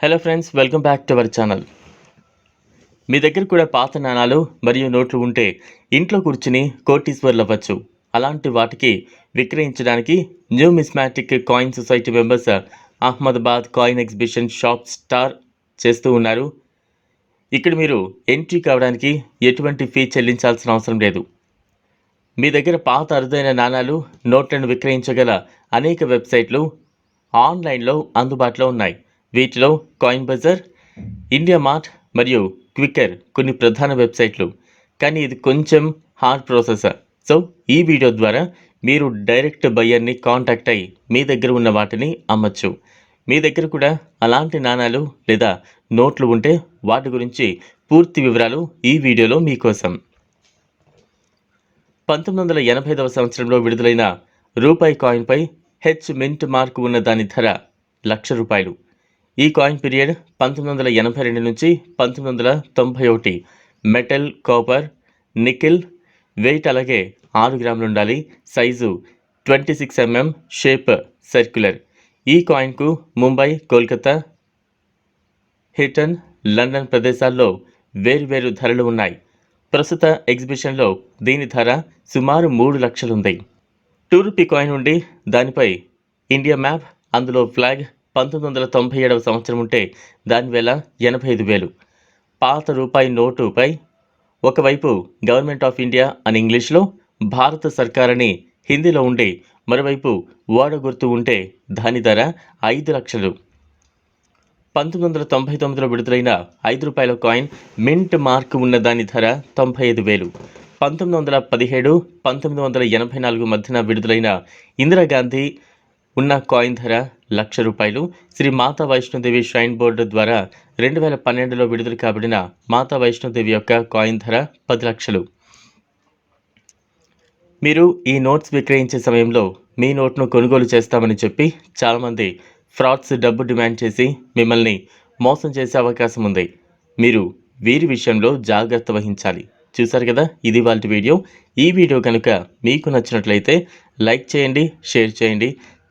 Hello friends welcome back to our channel మీ దగ్గర కూడా పాత నాణాలు మరియు నోట్లు ఉంటే ఇంట్లో కూర్చుని కోటీశ్వర్లు అవ్వచ్చు. అలాంటి వాటికి విక్రయించడానికి numismatic coin society members Ahmedabad coin exhibition shop start చేస్తూ ఉన్నారు. ఇక్కడ మీరు ఎంట్రీ కావడానికి ఎటువంటి ఫీ చెల్లించాల్సిన అవసరం లేదు. మీ దగ్గర పాత అరుదైన నాణాలు నోట్లను విక్రయించగల అనేక వెబ్సైట్లు ఆన్లైన్లో అందుబాటులో ఉన్నాయి. వీటిలో కాయిన్ బజార్ ఇండియా మార్ట్ మరియు క్విక్కర్ కొన్ని ప్రధాన వెబ్సైట్లు. కానీ ఇది కొంచెం హార్డ్ ప్రాసెసర్ సో ఈ వీడియో ద్వారా మీరు డైరెక్ట్ బయ్యర్ని కాంటాక్ట్ అయ్యి మీ దగ్గర ఉన్న వాటిని అమ్మచ్చు. మీ దగ్గర కూడా అలాంటి నాణాలు లేదా నోట్లు ఉంటే వాటి గురించి పూర్తి వివరాలు ఈ వీడియోలో మీకోసం పంతొమ్మిది వందల ఎనభై ఐదవ సంవత్సరంలో విడుదలైన రూపాయి కాయిన్పై హెచ్ మింట్ మార్క్ ఉన్న దాని ధర లక్ష రూపాయలు. ఈ కాయిన్ పీరియడ్ పంతొమ్మిది వందల ఎనభై రెండు నుంచి పంతొమ్మిది వందల తొంభై ఒకటి. మెటల్ కాపర్ నికిల్ వెయిట్ అలాగే ఆరు గ్రాములు ఉండాలి. Size twenty six mm shape circular. ఈ కాయిన్కు ముంబై కోల్కతా హిటన్ లండన్ ప్రదేశాల్లో వేరువేరు ధరలు ఉన్నాయి. ప్రస్తుత ఎగ్జిబిషన్లో దీని ధర సుమారు మూడు లక్షలుంది. టూ రూపీ కాయిన్ ఉండి దానిపై ఇండియా మ్యాప్ అందులో ఫ్లాగ్ పంతొమ్మిది వందల తొంభై ఏడవ సంవత్సరం ఉంటే దాని వేల ఎనభై ఐదు వేలు. పాత రూపాయి నోటుపై ఒకవైపు గవర్నమెంట్ ఆఫ్ ఇండియా అని ఇంగ్లీష్లో భారత సర్కార్ అని హిందీలో ఉండి మరోవైపు ఓడ గుర్తు ఉంటే దాని ధర ఐదు లక్షలు. పంతొమ్మిది వందల తొంభై తొమ్మిదిలో విడుదలైన ఐదు రూపాయల కాయిన్ మింట్ మార్క్ ఉన్న దాని ధర తొంభై ఐదు వేలు. పంతొమ్మిది వందల పదిహేడు పంతొమ్మిది వందల ఎనభై నాలుగు మధ్యన విడుదలైన ఇందిరాగాంధీ ఉన్న కాయిన్ ధర లక్ష రూపాయలు. శ్రీ మాతా వైష్ణోదేవి షైన్ బోర్డు ద్వారా రెండు వేల పన్నెండులో విడుదల కాబడిన మాతా వైష్ణోదేవి యొక్క కాయిన్ ధర పది లక్షలు. మీరు ఈ నోట్స్ విక్రయించే సమయంలో మీ నోట్ను కొనుగోలు చేస్తామని చెప్పి చాలామంది ఫ్రాడ్స్ డబ్బు డిమాండ్ చేసి మిమ్మల్ని మోసం చేసే అవకాశం ఉంది. మీరు వీరి విషయంలో జాగ్రత్త వహించాలి. చూసారు కదా? ఇది వాళ్ళ వీడియో. ఈ వీడియో కనుక మీకు నచ్చినట్లయితే లైక్ చేయండి షేర్ చేయండి.